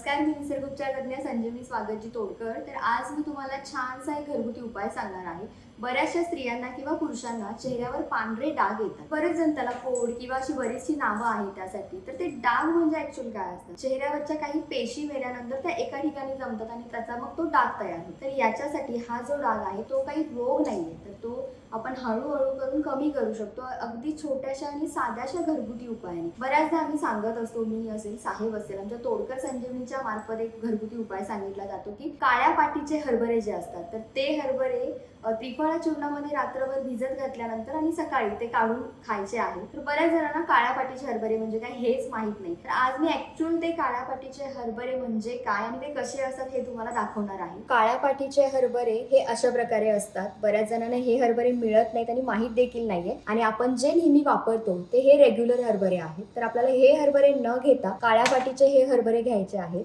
नमस्कार मी निसर्ग उपचार तज्ञ संजीवनी स्वागतजी तोडकर. तर आज मी तुम्हाला छानसा एक घरगुती उपाय सांगणार आहे. बऱ्याचशा स्त्रियांना किंवा पुरुषांना चेहऱ्यावर पांढरे डाग येतात. बरेच जण त्याला कोड किंवा अशी बरीचशी नावं आहेत त्यासाठी. तर ते डाग म्हणजे ऍक्च्युअल काय असतात चेहऱ्यावरच्या काही पेशी मेल्यानंतर त्या एका ठिकाणी जमतात आणि त्याचा मग तो डाग तयार होतो. तर याच्यासाठी हा जो डाग आहे तो काही रोग नाहीये. तर तो आपण हळूहळू करून कमी करू शकतो. अगदी छोट्याशा आणि साध्याशा घरगुती उपायाने. बऱ्याचदा आम्ही सांगत असतो मी असेल साहेब असेल आमच्या तोडकर संजीवनीच्या मार्फत एक घरगुती उपाय सांगितला जातो की काळ्या पाटीचे हरभरे जे असतात तर ते हरभरे त्रिफळा चूर्णामध्ये रात्रभर भिजत घातल्यानंतर आणि सकाळी ते काढून खायचे आहे. तर बऱ्याच जणांना काळ्या पाटीचे हरभरे म्हणजे काय हेच माहीत नाही. तर आज मी ऍक्च्युअल ते काळ्या पाटीचे हरभरे म्हणजे काय आणि ते कसे असतात हे तुम्हाला दाखवणार आहे. काळ्या पाटीचे हरभरे हे अशा प्रकारे असतात. बऱ्याच जणांना हे हरभरे मिळत नाहीत आणि माहीत देखील नाहीये. आणि आपण जे नेहमी वापरतो ते हे रेग्युलर हरभरे आहेत. तर आपल्याला हे हरभरे न घेता काळ्या पाटीचे हे हरभरे घ्यायचे आहेत.